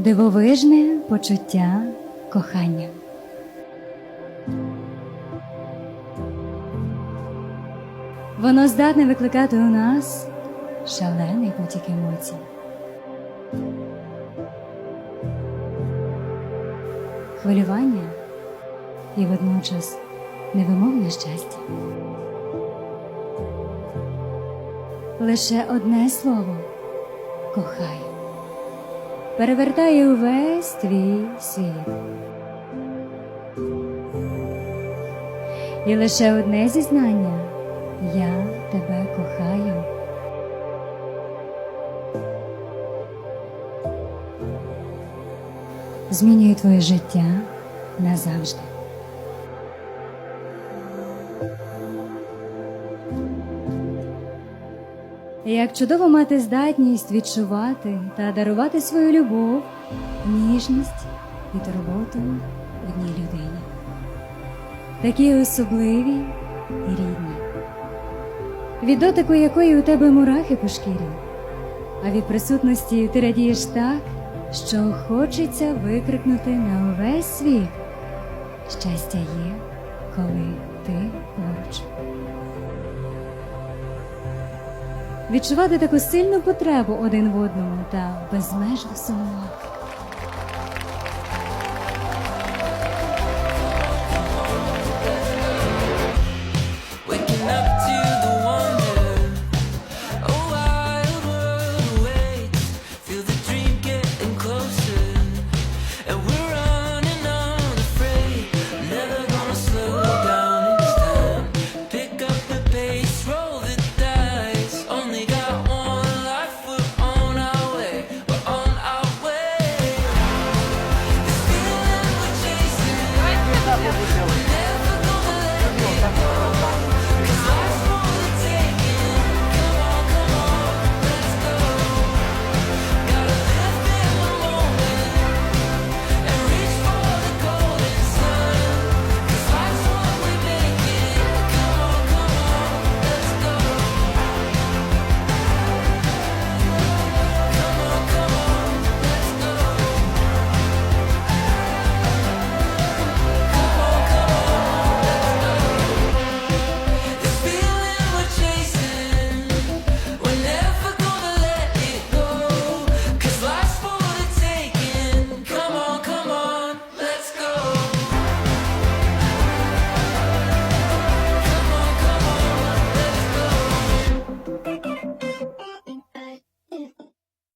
Дивовижне почуття кохання. Воно здатне викликати у нас шалений потік емоцій. Хвилювання і водночас невимовне щастя. Лише одне слово кохаю перевертає увесь твій світ. І лише одне зізнання я тебе кохаю. Змінюю твоє життя назавжди. Як чудово мати здатність відчувати та дарувати свою любов, ніжність і турботу одній людині. Такі особливі і рідні, від дотику якої у тебе мурахи по шкірі, а від присутності ти радієш так, що хочеться викрикнути на увесь світ. Щастя є, коли ти поруч. Відчувати таку сильну потребу один в одному та безмежно сумувати.